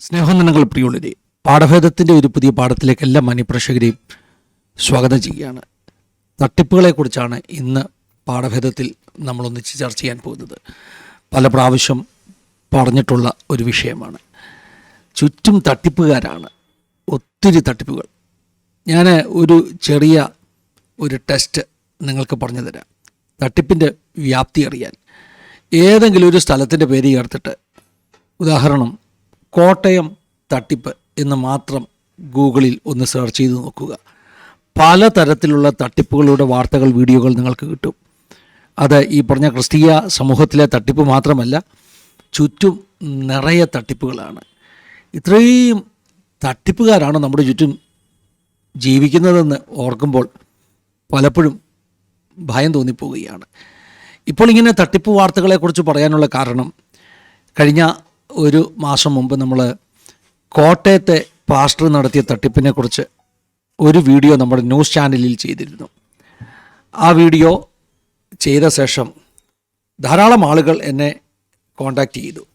സ്നേഹനന്ദങ്ങൾ പ്രിയുള്ളരെ പാഠഭേദത്തിന്റെ ഒരു പുതിയ പാഠത്തിലേക്ക് എല്ലാ മാന്യപ്രേക്ഷകരെയും സ്വാഗതം ചെയ്യുകയാണ്. തട്ടിപ്പുകളെക്കുറിച്ചാണ് ഇന്ന് പാഠഭേദത്തിൽ നമ്മളൊന്നിച്ച് ചർച്ച ചെയ്യാൻ പോകുന്നത്. പല പ്രാവശ്യം പറഞ്ഞിട്ടുള്ള ഒരു വിഷയമാണ്. ചുറ്റും തട്ടിപ്പുകാരാണ്. ഒത്തിരി തട്ടിപ്പുകൾ. ഞാൻ ഒരു ചെറിയ ഒരു ടെസ്റ്റ് നിങ്ങൾക്ക് പറഞ്ഞു തരാം. തട്ടിപ്പിന്റെ വ്യാപ്തി അറിയാൻ. ഏതെങ്കിലും ഒരു സ്ഥലത്തിന്റെ പേര് ചേർത്തിട്ട് ഉദാഹരണം കോട്ടയം തട്ടിപ്പ് എന്ന് മാത്രം ഗൂഗിളിൽ ഒന്ന് സെർച്ച് ചെയ്ത് നോക്കുക. പലതരത്തിലുള്ള തട്ടിപ്പുകളുടെ വാർത്തകൾ വീഡിയോകൾ നിങ്ങൾക്ക് കിട്ടും. അത് ഈ പറഞ്ഞ ക്രിസ്തീയ സമൂഹത്തിലെ തട്ടിപ്പ് മാത്രമല്ല ചുറ്റും നിറയെ തട്ടിപ്പുകളാണ്. ഇത്രയും തട്ടിപ്പുകാരാണ് നമ്മുടെ ചുറ്റും ജീവിക്കുന്നതെന്ന് ഓർക്കുമ്പോൾ പലപ്പോഴും ഭയം തോന്നിപ്പോവുകയാണ് ഇപ്പോൾ ഇങ്ങനെ തട്ടിപ്പ് വാർത്തകളെക്കുറിച്ച് പറയാനുള്ള കാരണം കഴിഞ്ഞ ഒരു മാസം മുമ്പ് നമ്മൾ കോട്ടയത്തെ പാസ്റ്റർ നടത്തിയ തട്ടിപ്പിനെക്കുറിച്ച് ഒരു വീഡിയോ നമ്മുടെ ന്യൂസ് ചാനലിൽ ചെയ്തിരുന്നു. ആ വീഡിയോ ചെയ്ത ശേഷം ധാരാളം ആളുകൾ എന്നെ കോണ്ടാക്റ്റ് ചെയ്തു.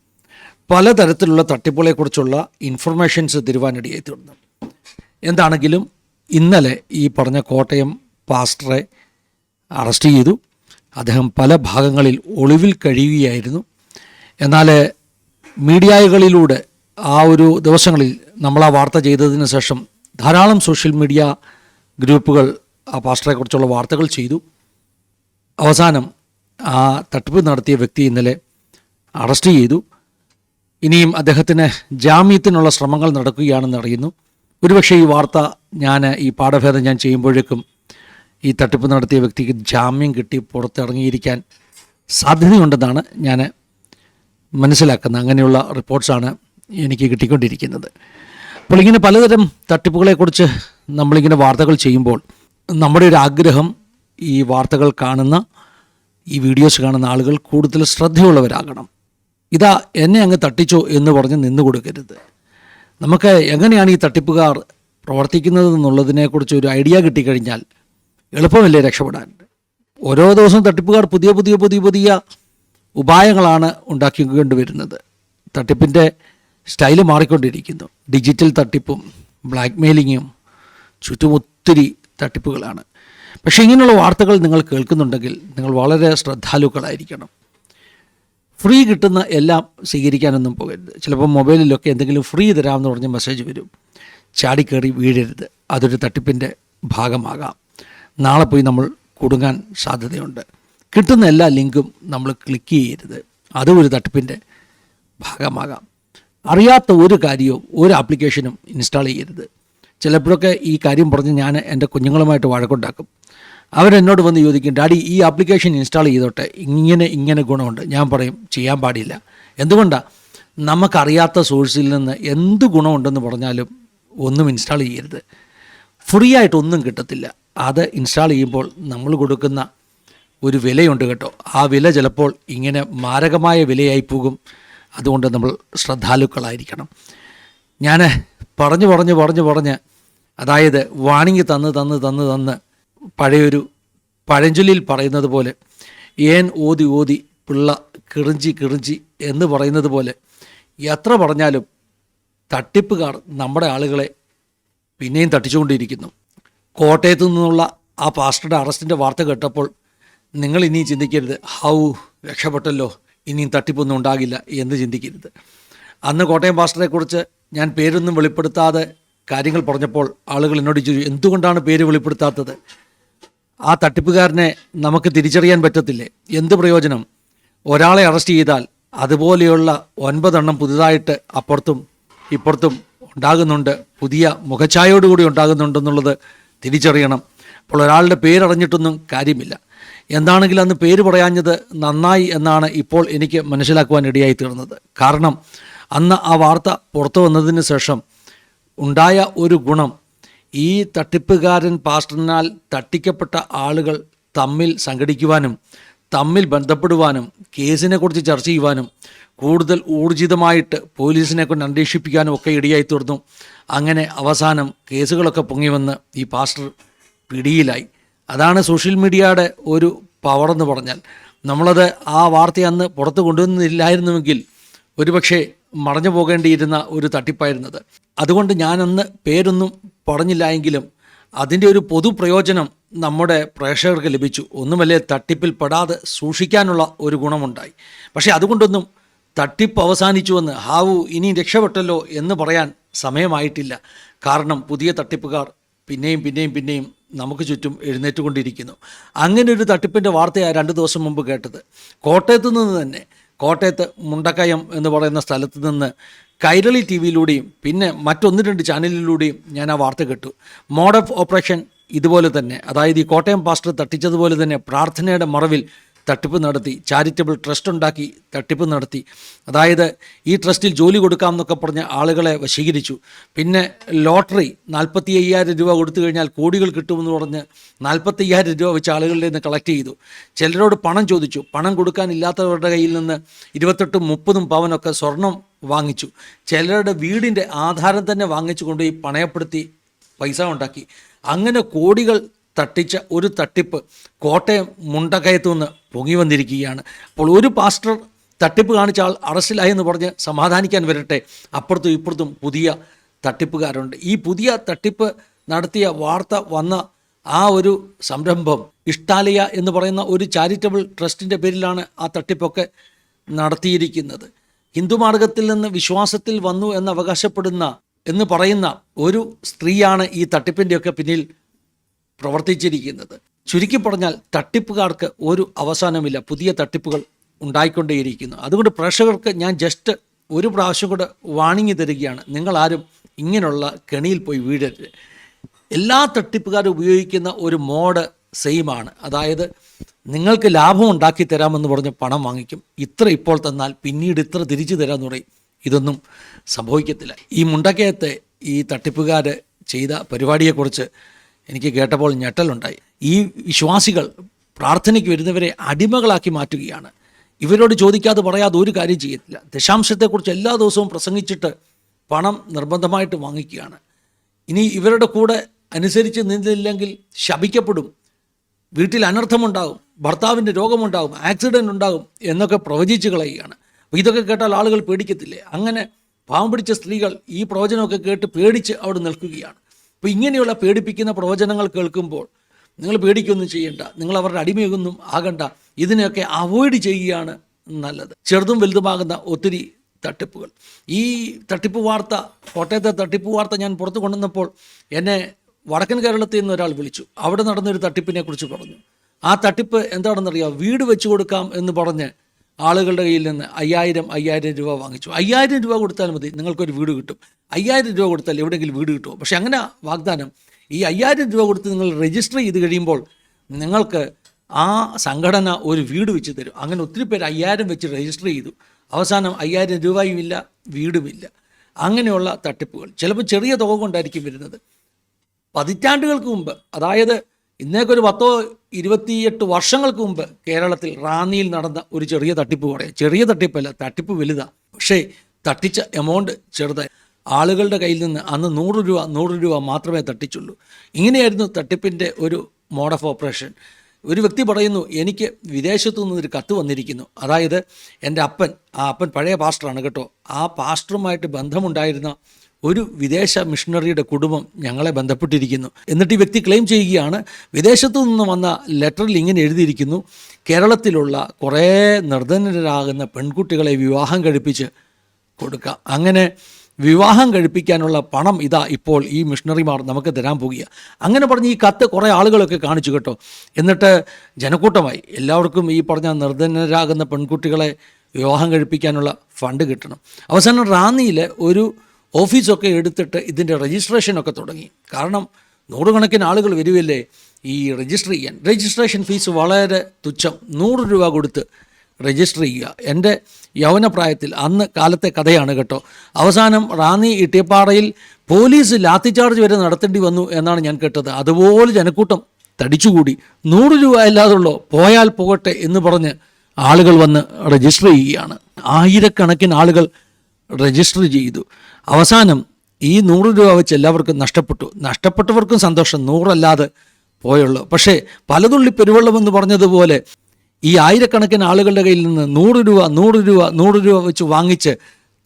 പലതരത്തിലുള്ള തട്ടിപ്പുകളെക്കുറിച്ചുള്ള ഇൻഫർമേഷൻസ് തിരുവാനടിയായി തീർന്നു. എന്താണെങ്കിലും ഇന്നലെ ഈ പറഞ്ഞ കോട്ടയം പാസ്റ്ററെ അറസ്റ്റ് ചെയ്തു. അദ്ദേഹം പല ഭാഗങ്ങളിൽ ഒളിവിൽ കഴിയുകയായിരുന്നു. എന്നാൽ മീഡിയകളിലൂടെ ആ ഒരു ദിവസങ്ങളിൽ നമ്മൾ ആ വാർത്ത ചെയ്തതിന് ശേഷം ധാരാളം സോഷ്യൽ മീഡിയ ഗ്രൂപ്പുകൾ ആ പാസ്റ്ററെക്കുറിച്ചുള്ള വാർത്തകൾ ചെയ്തു. അവസാനം ആ തട്ടിപ്പ് നടത്തിയ വ്യക്തി ഇന്നലെ അറസ്റ്റ് ചെയ്തു. ഇനിയും അദ്ദേഹത്തിന് ജാമ്യത്തിനുള്ള ശ്രമങ്ങൾ നടക്കുകയാണെന്ന് അറിയുന്നു. ഒരുപക്ഷെ ഈ വാർത്ത ഞാൻ ഈ പാഠഭേദം ഞാൻ ചെയ്യുമ്പോഴേക്കും ഈ തട്ടിപ്പ് നടത്തിയ വ്യക്തിക്ക് ജാമ്യം കിട്ടി പുറത്തിറങ്ങിയിരിക്കാൻ സാധ്യതയുണ്ടെന്നാണ് ഞാൻ മനസ്സിലാക്കുന്നത് അങ്ങനെയുള്ള റിപ്പോർട്ട്സാണ് എനിക്ക് കിട്ടിക്കൊണ്ടിരിക്കുന്നത്. അപ്പോൾ ഇങ്ങനെ പലതരം തട്ടിപ്പുകളെക്കുറിച്ച് നമ്മളിങ്ങനെ വാർത്തകൾ ചെയ്യുമ്പോൾ നമ്മുടെ ഒരു ആഗ്രഹം ഈ വാർത്തകൾ കാണുന്ന ഈ വീഡിയോസ് കാണുന്ന ആളുകൾ കൂടുതൽ ശ്രദ്ധയുള്ളവരാകണം. ഇതാ എന്നെ അങ്ങ് തട്ടിച്ചോ എന്ന് പറഞ്ഞ് നിന്നു കൊടുക്കരുത്. നമുക്ക് എങ്ങനെയാണ് ഈ തട്ടിപ്പുകാർ പ്രവർത്തിക്കുന്നത് എന്നുള്ളതിനെക്കുറിച്ച് ഒരു ഐഡിയ കിട്ടിക്കഴിഞ്ഞാൽ എളുപ്പമല്ലേ രക്ഷപ്പെടാൻ? ഓരോ ദിവസവും തട്ടിപ്പുകാർ പുതിയ പുതിയ പുതിയ പുതിയ ഉപായങ്ങളാണ് ഉണ്ടാക്കിക്കൊണ്ടുവരുന്നത്. തട്ടിപ്പിന്റെ സ്റ്റൈൽ മാറിക്കൊണ്ടിരിക്കുന്നു. ഡിജിറ്റൽ തട്ടിപ്പും ബ്ലാക്ക് മെയിലിങ്ങും ചുറ്റുമൊത്തിരി തട്ടിപ്പുകളാണ്. പക്ഷേ ഇങ്ങനെയുള്ള വാർത്തകൾ നിങ്ങൾ കേൾക്കുന്നുണ്ടെങ്കിൽ നിങ്ങൾ വളരെ ശ്രദ്ധാലുക്കളായിരിക്കണം. ഫ്രീ കിട്ടുന്ന എല്ലാം സ്വീകരിക്കാനൊന്നും പോകരുത്. ചിലപ്പോൾ മൊബൈലിലൊക്കെ എന്തെങ്കിലും ഫ്രീ തരാമെന്ന് പറഞ്ഞ് മെസ്സേജ് വരും. ചാടിക്കയറി വീഴരുത്. അതൊരു തട്ടിപ്പിന്റെ ഭാഗമാകാം. നാളെ പോയി നമ്മൾ കുടുങ്ങാൻ സാധ്യതയുണ്ട്. കിട്ടുന്ന എല്ലാ ലിങ്കും നമ്മൾ ക്ലിക്ക് ചെയ്യരുത്. അതും ഒരു തട്ടിപ്പിന്റെ ഭാഗമാകാം. അറിയാത്ത ഒരു കാര്യവും ഒരു ആപ്ലിക്കേഷനും ഇൻസ്റ്റാൾ ചെയ്യരുത്. ചിലപ്പോഴൊക്കെ ഈ കാര്യം പറഞ്ഞ് ഞാൻ എന്റെ കുഞ്ഞുങ്ങളുമായിട്ട് വഴക്കുണ്ടാക്കും. അവരെന്നോട് വന്ന് ചോദിക്കും ഡാഡി ഈ ആപ്ലിക്കേഷൻ ഇൻസ്റ്റാൾ ചെയ്തോട്ടെ. ഇങ്ങനെ ഇങ്ങനെ ഗുണമുണ്ട്. ഞാൻ പറയും ചെയ്യാൻ പാടില്ല. എന്തുകൊണ്ടാണ് നമുക്കറിയാത്ത സോഴ്സിൽ നിന്ന് എന്ത് ഗുണമുണ്ടെന്ന് പറഞ്ഞാലും ഒന്നും ഇൻസ്റ്റാൾ ചെയ്യരുത്. ഫ്രീ ആയിട്ടൊന്നും കിട്ടത്തില്ല. അത് ഇൻസ്റ്റാൾ ചെയ്യുമ്പോൾ നമ്മൾ കൊടുക്കുന്ന ഒരു വിലയുണ്ട് കേട്ടോ. ആ വില ചിലപ്പോൾ ഇങ്ങനെ മാരകമായ വിലയായി പോകും. അതുകൊണ്ട് നമ്മൾ ശ്രദ്ധാലുക്കളായിരിക്കണം. ഞാൻ പറഞ്ഞു പറഞ്ഞു പറഞ്ഞു പറഞ്ഞ് അതായത് വാണിംഗ് തന്ന് തന്ന് തന്ന് തന്ന് പഴയൊരു പഴഞ്ചൊല്ലിൽ പറയുന്നത് പോലെ ഏൻ ഓതി ഓതി പിള്ള കിറിഞ്ചി കിറിഞ്ചി എന്ന് പറയുന്നത് പോലെ എത്ര പറഞ്ഞാലും തട്ടിപ്പുകാർ നമ്മുടെ ആളുകളെ പിന്നെയും തട്ടിച്ചുകൊണ്ടിരിക്കുന്നു. കോട്ടയത്തു നിന്നുള്ള ആ പാസ്റ്ററുടെ അറസ്റ്റിന്റെ വാർത്ത കേട്ടപ്പോൾ നിങ്ങൾ ഇനി ചിന്തിക്കരുത്. ഹൗ രക്ഷപ്പെട്ടല്ലോ. ഇനിയും തട്ടിപ്പൊന്നും ഉണ്ടാകില്ല എന്ന് ചിന്തിക്കരുത്. അന്ന് കോട്ടയം പാസ്റ്ററെക്കുറിച്ച് ഞാൻ പേരൊന്നും വെളിപ്പെടുത്താതെ കാര്യങ്ങൾ പറഞ്ഞപ്പോൾ ആളുകൾ എന്നോട് ചോദിച്ചു എന്തുകൊണ്ടാണ് പേര് വെളിപ്പെടുത്താത്തത്? ആ തട്ടിപ്പുകാരനെ നമുക്ക് തിരിച്ചറിയാൻ പറ്റത്തില്ലേ? എന്ത് പ്രയോജനം? ഒരാളെ അറസ്റ്റ് ചെയ്താൽ അതുപോലെയുള്ള ഒൻപതെണ്ണം പുതുതായിട്ട് അപ്പുറത്തും ഇപ്പുറത്തും ഉണ്ടാകുന്നുണ്ട്. പുതിയ മുഖഛായോടുകൂടി ഉണ്ടാകുന്നുണ്ടെന്നുള്ളത് തിരിച്ചറിയണം. അപ്പോൾ ഒരാളുടെ പേരറിഞ്ഞിട്ടൊന്നും കാര്യമില്ല. എന്താണെങ്കിലും അന്ന് പേര് പറയാഞ്ഞത് നന്നായി എന്നാണ് ഇപ്പോൾ എനിക്ക് മനസ്സിലാക്കുവാൻ ഇടയായി തീർന്നത് കാരണം അന്ന് ആ വാർത്ത പുറത്തു വന്നതിന് ശേഷം ഉണ്ടായ ഒരു ഗുണം ഈ തട്ടിപ്പുകാരൻ പാസ്റ്ററിനാൽ തട്ടിക്കപ്പെട്ട ആളുകൾ തമ്മിൽ സംഘടിക്കുവാനും തമ്മിൽ ബന്ധപ്പെടുവാനും കേസിനെക്കുറിച്ച് ചർച്ച ചെയ്യുവാനും കൂടുതൽ ഊർജിതമായിട്ട് പോലീസിനെ കൊണ്ട് അന്വേഷിപ്പിക്കാനും ഒക്കെ ഇടയായി തീർന്നു അങ്ങനെ അവസാനം കേസുകളൊക്കെ പൊങ്ങി വന്ന് ഈ പാസ്റ്റർ പിടിയിലായി. അതാണ് സോഷ്യൽ മീഡിയയുടെ ഒരു പവർ എന്ന് പറഞ്ഞാൽ. നമ്മളത് ആ വാർത്ത അന്ന് പുറത്ത് കൊണ്ടുവന്നില്ലായിരുന്നുവെങ്കിൽ ഒരുപക്ഷെ മറഞ്ഞു പോകേണ്ടിയിരുന്ന ഒരു തട്ടിപ്പായിരുന്നത്. അതുകൊണ്ട് ഞാനന്ന് പേരൊന്നും പറഞ്ഞില്ല എങ്കിലും അതിന്റെ ഒരു പൊതു പ്രയോജനം നമ്മുടെ പ്രേക്ഷകർക്ക് ലഭിച്ചു. ഒന്നുമല്ലേ തട്ടിപ്പിൽ പെടാതെ സൂക്ഷിക്കാനുള്ള ഒരു ഗുണമുണ്ടായി. പക്ഷേ അതുകൊണ്ടൊന്നും തട്ടിപ്പ് അവസാനിച്ചുവെന്ന് ഹാവു ഇനി രക്ഷപ്പെട്ടല്ലോ എന്ന് പറയാൻ സമയമായിട്ടില്ല. കാരണം പുതിയ തട്ടിപ്പുകാർ പിന്നെയും പിന്നെയും പിന്നെയും നമുക്ക് ചുറ്റും എഴുന്നേറ്റുകൊണ്ടിരിക്കുന്നു. അങ്ങനെ ഒരു തട്ടിപ്പിന്റെ വാർത്തയാണ് രണ്ട് ദിവസം മുമ്പ് കേട്ടത്. കോട്ടയത്ത് നിന്ന് തന്നെ കോട്ടയത്ത് മുണ്ടക്കയം എന്ന് പറയുന്ന സ്ഥലത്ത് നിന്ന് കൈരളി ടി വിയിലൂടെയും പിന്നെ മറ്റൊന്ന് രണ്ട് ചാനലിലൂടെയും ഞാൻ ആ വാർത്ത കേട്ടു. മോഡ് ഓഫ് ഓപ്പറേഷൻ ഇതുപോലെ തന്നെ അതായത് ഈ കോട്ടയം പാസ്റ്റർ തട്ടിച്ചതുപോലെ തന്നെ പ്രാർത്ഥനയുടെ മറവിൽ തട്ടിപ്പ് നടത്തി ചാരിറ്റബിൾ ട്രസ്റ്റ് ഉണ്ടാക്കി തട്ടിപ്പ് നടത്തി. അതായത് ഈ ട്രസ്റ്റിൽ ജോലി കൊടുക്കാം എന്നൊക്കെ പറഞ്ഞ് ആളുകളെ വശീകരിച്ചു. പിന്നെ ലോട്ടറി നാൽപ്പത്തി അയ്യായിരം രൂപ കൊടുത്തു കഴിഞ്ഞാൽ കോടികൾ കിട്ടുമെന്ന് പറഞ്ഞ് നാൽപ്പത്തി അയ്യായിരം രൂപ വെച്ച് ആളുകളുടെ നിന്ന് കളക്ട് ചെയ്തു. ചിലരോട് പണം ചോദിച്ചു. പണം കൊടുക്കാനില്ലാത്തവരുടെ കയ്യിൽ നിന്ന് ഇരുപത്തെട്ടും മുപ്പതും പവനൊക്കെ സ്വർണം വാങ്ങിച്ചു. ചിലരുടെ വീടിന്റെ ആധാരം തന്നെ വാങ്ങിച്ചു കൊണ്ടുപോയി പണയപ്പെടുത്തി പൈസ ഉണ്ടാക്കി. അങ്ങനെ കോടികൾ തട്ടിച്ച ഒരു തട്ടിപ്പ് കോട്ടയം മുണ്ടക്കയത്തു നിന്ന് പൊങ്ങി വന്നിരിക്കുകയാണ്. അപ്പോൾ ഒരു പാസ്റ്റർ തട്ടിപ്പ് കാണിച്ച ആൾ അറസ്റ്റിലായി എന്ന് പറഞ്ഞ് സമാധാനിക്കാൻ വരട്ടെ. അപ്പുറത്തും ഇപ്പുറത്തും പുതിയ തട്ടിപ്പുകാരുണ്ട്. ഈ പുതിയ തട്ടിപ്പ് നടത്തിയ വാർത്ത വന്ന ആ ഒരു സംരംഭം ഇഷ്ടാലയ എന്ന് പറയുന്ന ഒരു ചാരിറ്റബിൾ ട്രസ്റ്റിന്റെ പേരിലാണ് ആ തട്ടിപ്പൊക്കെ നടത്തിയിരിക്കുന്നത്. ഹിന്ദുമാർഗത്തിൽ നിന്ന് വിശ്വാസത്തിൽ വന്നു എന്ന് അവകാശപ്പെടുന്ന എന്ന് പറയുന്ന ഒരു സ്ത്രീയാണ് ഈ തട്ടിപ്പിന്റെയൊക്കെ പിന്നിൽ പ്രവർത്തിച്ചിരിക്കുന്നത്. ചുരുക്കി പറഞ്ഞാൽ തട്ടിപ്പുകാർക്ക് ഒരു അവസാനമില്ല. പുതിയ തട്ടിപ്പുകൾ ഉണ്ടായിക്കൊണ്ടേയിരിക്കുന്നു. അതുകൊണ്ട് പ്രേക്ഷകർക്ക് ഞാൻ ജസ്റ്റ് ഒരു പ്രാവശ്യം കൂടെ വാണിങ്ങി തരികയാണ്. നിങ്ങളാരും ഇങ്ങനെയുള്ള കെണിയിൽ പോയി വീഴരുത്. എല്ലാ തട്ടിപ്പുകാരും ഉപയോഗിക്കുന്ന ഒരു മോഡ് സെയിമാണ് അതായത് നിങ്ങൾക്ക് ലാഭം ഉണ്ടാക്കി തരാമെന്ന് പറഞ്ഞ് പണം വാങ്ങിക്കും. ഇത്ര ഇപ്പോൾ തന്നാൽ പിന്നീട് ഇത്ര തിരിച്ചു തരാമെന്ന് പറയും. ഇതൊന്നും സംഭവിക്കത്തില്ല. ഈ മുണ്ടക്കയത്തെ ഈ തട്ടിപ്പുകാർ ചെയ്ത പരിപാടിയെക്കുറിച്ച് എനിക്ക് കേട്ടപ്പോൾ ഞെട്ടലുണ്ടായി. ഈ വിശ്വാസികൾ പ്രാർത്ഥനയ്ക്ക് വരുന്നവരെ അടിമകളാക്കി മാറ്റുകയാണ്. ഇവരോട് ചോദിക്കാതെ പറയാതെ ഒരു കാര്യം ചെയ്യത്തില്ല. ദശാംശത്തെക്കുറിച്ച് എല്ലാ ദിവസവും പ്രസംഗിച്ചിട്ട് പണം നിർബന്ധമായിട്ട് വാങ്ങിക്കുകയാണ്. ഇനി ഇവരുടെ കൂടെ അനുസരിച്ച് നിന്നില്ലെങ്കിൽ ശപിക്കപ്പെടും. വീട്ടിൽ അനർത്ഥമുണ്ടാകും. ഭർത്താവിന്റെ രോഗമുണ്ടാകും. ആക്സിഡന്റ് ഉണ്ടാകും എന്നൊക്കെ പ്രവചിച്ച് കളയുകയാണ്. അപ്പോൾ ഇതൊക്കെ കേട്ടാൽ ആളുകൾ പേടിക്കത്തില്ലേ? അങ്ങനെ പാവം പിടിച്ച സ്ത്രീകൾ ഈ പ്രവചനമൊക്കെ കേട്ട് പേടിച്ച് അവിടെ നിൽക്കുകയാണ്. അപ്പോൾ ഇങ്ങനെയുള്ള പേടിപ്പിക്കുന്ന പ്രവചനങ്ങൾ കേൾക്കുമ്പോൾ നിങ്ങൾ പേടിക്കൊന്നും ചെയ്യണ്ട നിങ്ങൾ അവരുടെ അടിമയൊന്നും ആകണ്ട ഇതിനെയൊക്കെ അവോയ്ഡ് ചെയ്യുകയാണ് നല്ലത്. ചെറുതും വലുതുമാകുന്ന ഒത്തിരി തട്ടിപ്പുകൾ. ഈ തട്ടിപ്പ് വാർത്ത കോട്ടയത്തെ തട്ടിപ്പ് വാർത്ത ഞാൻ പുറത്തു കൊണ്ടുവന്നപ്പോൾ എന്നെ വടക്കൻ കേരളത്തിൽ നിന്ന് ഒരാൾ വിളിച്ചു. അവിടെ നടന്നൊരു തട്ടിപ്പിനെ കുറിച്ച് പറഞ്ഞു. ആ തട്ടിപ്പ് എന്താണെന്നറിയാം വീട് വെച്ചു കൊടുക്കാം എന്ന് പറഞ്ഞ് ആളുകളുടെ കയ്യിൽ നിന്ന് അയ്യായിരം അയ്യായിരം രൂപ വാങ്ങിച്ചു. അയ്യായിരം രൂപ കൊടുത്താൽ മതി നിങ്ങൾക്കൊരു വീട് കിട്ടും. അയ്യായിരം രൂപ കൊടുത്താൽ എവിടെയെങ്കിലും വീട് കിട്ടുമോ? പക്ഷേ അങ്ങനെ വാഗ്ദാനം ഈ അയ്യായിരം രൂപ കൊടുത്ത് നിങ്ങൾ രജിസ്റ്റർ ചെയ്ത് കഴിയുമ്പോൾ നിങ്ങൾക്ക് ആ സംഘടന ഒരു വീട് വെച്ച് തരും. അങ്ങനെ ഒത്തിരി പേര് അയ്യായിരം വെച്ച് രജിസ്റ്റർ ചെയ്തു. അവസാനം അയ്യായിരം രൂപയും ഇല്ല വീടുമില്ല അങ്ങനെയുള്ള തട്ടിപ്പുകൾ. ചിലപ്പോൾ ചെറിയ തുക കൊണ്ടായിരിക്കും വരുന്നത്. പതിറ്റാണ്ടുകൾക്ക് മുമ്പ് അതായത് ഇന്നേക്കൊരു പത്തോ ഇരുപത്തിയെട്ട് വർഷങ്ങൾക്ക് മുമ്പ് കേരളത്തിൽ റാന്നിയിൽ നടന്ന ഒരു ചെറിയ തട്ടിപ്പ് പറയാം ചെറിയ തട്ടിപ്പല്ല തട്ടിപ്പ് വലുതാണ് പക്ഷേ തട്ടിച്ച എമൗണ്ട് ചെറുതായി. ആളുകളുടെ കയ്യിൽ നിന്ന് അന്ന് നൂറ് രൂപ നൂറ് രൂപ മാത്രമേ തട്ടിച്ചുള്ളൂ. ഇങ്ങനെയായിരുന്നു തട്ടിപ്പിന്റെ ഒരു മോഡ് ഓഫ് ഓപ്പറേഷൻ ഒരു വ്യക്തി പറയുന്നു എനിക്ക് വിദേശത്തു നിന്നൊരു കത്ത് വന്നിരിക്കുന്നു. അതായത് എന്റെ അപ്പൻ ആ അപ്പൻ പഴയ പാസ്റ്ററാണ് കേട്ടോ. ആ പാസ്റ്ററുമായിട്ട് ബന്ധമുണ്ടായിരുന്ന ഒരു വിദേശ മിഷണറിയുടെ കുടുംബം ഞങ്ങളെ ബന്ധപ്പെട്ടിരിക്കുന്നു. എന്നിട്ട് ഈ വ്യക്തി ക്ലെയിം ചെയ്യുകയാണ് വിദേശത്തു നിന്ന് വന്ന ലെറ്ററിൽ ഇങ്ങനെ എഴുതിയിരിക്കുന്നു കേരളത്തിലുള്ള കുറേ നിർധനരാകുന്ന പെൺകുട്ടികളെ വിവാഹം കഴിപ്പിച്ച് കൊടുക്കാം. അങ്ങനെ വിവാഹം കഴിപ്പിക്കാനുള്ള പണം ഇതാ ഇപ്പോൾ ഈ മിഷണറിമാർ നമുക്ക് തരാൻ പോകുക അങ്ങനെ പറഞ്ഞ് ഈ കത്ത് കുറേ ആളുകളൊക്കെ കാണിച്ചു കേട്ടോ. എന്നിട്ട് ജനക്കൂട്ടമായി. എല്ലാവർക്കും ഈ പറഞ്ഞ നിർധനരാകുന്ന പെൺകുട്ടികളെ വിവാഹം കഴിപ്പിക്കാനുള്ള ഫണ്ട് കിട്ടണം. അവസാനം റാന്നിയിലെ ഒരു ഓഫീസൊക്കെ എടുത്തിട്ട് ഇതിന്റെ രജിസ്ട്രേഷനൊക്കെ തുടങ്ങി. കാരണം നൂറുകണക്കിന് ആളുകൾ വരുമല്ലേ ഈ രജിസ്റ്റർ ചെയ്യാൻ. രജിസ്ട്രേഷൻ ഫീസ് വളരെ തുച്ഛം. നൂറ് രൂപ കൊടുത്ത് രജിസ്റ്റർ ചെയ്യുക. എന്റെ യൗവനപ്രായത്തിൽ അന്ന് കാലത്തെ കഥയാണ് കേട്ടോ. അവസാനം റാന്നി ഇട്ടിയപ്പാറയിൽ പോലീസ് ലാത്തിചാർജ് വരെ നടത്തേണ്ടി വന്നു എന്നാണ് ഞാൻ കേട്ടത്. അതുപോലെ ജനക്കൂട്ടം തടിച്ചുകൂടി. നൂറ് രൂപ ഇല്ലാതുള്ളോ പോയാൽ പോകട്ടെ എന്ന് പറഞ്ഞ് ആളുകൾ വന്ന് രജിസ്റ്റർ ചെയ്യുകയാണ്. ആയിരക്കണക്കിന് ആളുകൾ രജിസ്റ്റർ ചെയ്തു. അവസാനം ഈ നൂറ് രൂപ വെച്ച് എല്ലാവർക്കും നഷ്ടപ്പെട്ടു. നഷ്ടപ്പെട്ടവർക്കും സന്തോഷം. നൂറല്ലാതെ പോയുള്ളൂ. പക്ഷേ പലതുള്ളി പെരുവെള്ളം എന്ന് പറഞ്ഞതുപോലെ ഈ ആയിരക്കണക്കിന് ആളുകളുടെ കയ്യിൽ നിന്ന് നൂറ് രൂപ നൂറ് രൂപ നൂറ് രൂപ വെച്ച് വാങ്ങിച്ച്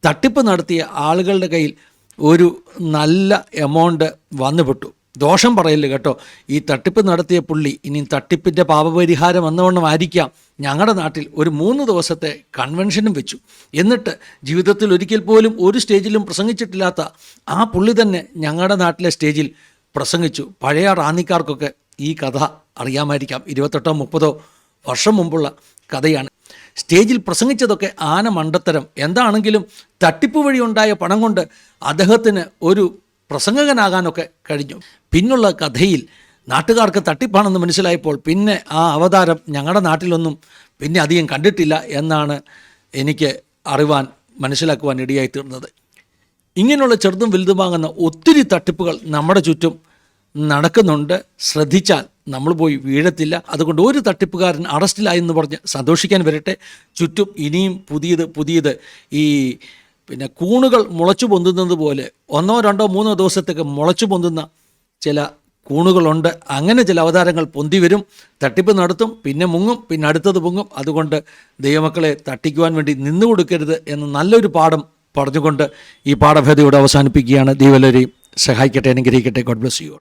തട്ടിപ്പ് നടത്തിയ ആളുകളുടെ കയ്യിൽ ഒരു നല്ല എമൗണ്ട് വന്നുപെട്ടു. ദോഷം പറയില്ല കേട്ടോ? ഈ തട്ടിപ്പ് നടത്തിയ പുള്ളി ഇനി തട്ടിപ്പിന്റെ പാപപരിഹാരം എന്നവണ്ണം ആയിരിക്കാം. ഞങ്ങളുടെ നാട്ടിൽ ഒരു മൂന്ന് ദിവസത്തെ കൺവെൻഷനും വെച്ചു. എന്നിട്ട് ജീവിതത്തിൽ ഒരിക്കൽ പോലും ഒരു സ്റ്റേജിലും പ്രസംഗിച്ചിട്ടില്ലാത്ത ആ പുള്ളി തന്നെ ഞങ്ങളുടെ നാട്ടിലെ സ്റ്റേജിൽ പ്രസംഗിച്ചു. പഴയ റാന്നിക്കാർക്കൊക്കെ ഈ കഥ അറിയാമായിരിക്കാം. ഇരുപത്തെട്ടോ മുപ്പതോ വർഷം മുമ്പുള്ള കഥയാണ്. സ്റ്റേജിൽ പ്രസംഗിച്ചതൊക്കെ ആന മണ്ടത്തരം എന്താണെങ്കിലും തട്ടിപ്പ് വഴി ഉണ്ടായ പണം കൊണ്ട് അദ്ദേഹത്തിന് ഒരു പ്രസംഗകനാകാനൊക്കെ കഴിഞ്ഞു. പിന്നുള്ള കഥയിൽ നാട്ടുകാർക്ക് തട്ടിപ്പാണെന്ന് മനസ്സിലായപ്പോൾ പിന്നെ ആ അവതാരം ഞങ്ങളുടെ നാട്ടിലൊന്നും പിന്നെ അധികം കണ്ടിട്ടില്ല എന്നാണ് എനിക്ക് അറിവാൻ മനസ്സിലാക്കുവാൻ ഇടയായി തീർന്നത്. ഇങ്ങനെയുള്ള ചെറുതും വലുതുമാകുന്ന ഒത്തിരി തട്ടിപ്പുകൾ നമ്മുടെ ചുറ്റും നടക്കുന്നുണ്ട്. ശ്രദ്ധിച്ചാൽ നമ്മൾ പോയി വീഴത്തില്ല. അതുകൊണ്ട് ഒരു തട്ടിപ്പുകാരൻ അറസ്റ്റിലായി എന്ന് പറഞ്ഞ് സന്തോഷിക്കാൻ വരട്ടെ. ചുറ്റും ഇനിയും പുതിയത് പുതിയത് ഈ പിന്നെ കൂണുകൾ മുളച്ചു പൊന്തുന്നത് പോലെ ഒന്നോ രണ്ടോ മൂന്നോ ദിവസത്തേക്ക് മുളച്ചു പൊന്തുന്ന ചില കൂണുകളുണ്ട്. അങ്ങനെ ചില അവതാരങ്ങൾ പൊന്തി വരും. തട്ടിപ്പ് നടത്തും. പിന്നെ മുങ്ങും. പിന്നെ അടുത്തത് പൊങ്ങും. അതുകൊണ്ട് ദൈവമക്കളെ തട്ടിക്കുവാൻ വേണ്ടി നിന്നു കൊടുക്കരുത് എന്ന് നല്ലൊരു പാഠം പറഞ്ഞുകൊണ്ട് ഈ പാഠഭേദയോട് അവസാനിപ്പിക്കുകയാണ്. ദൈവലരെയും സഹായിക്കട്ടെ അനുഗ്രഹിക്കട്ടെ. God bless you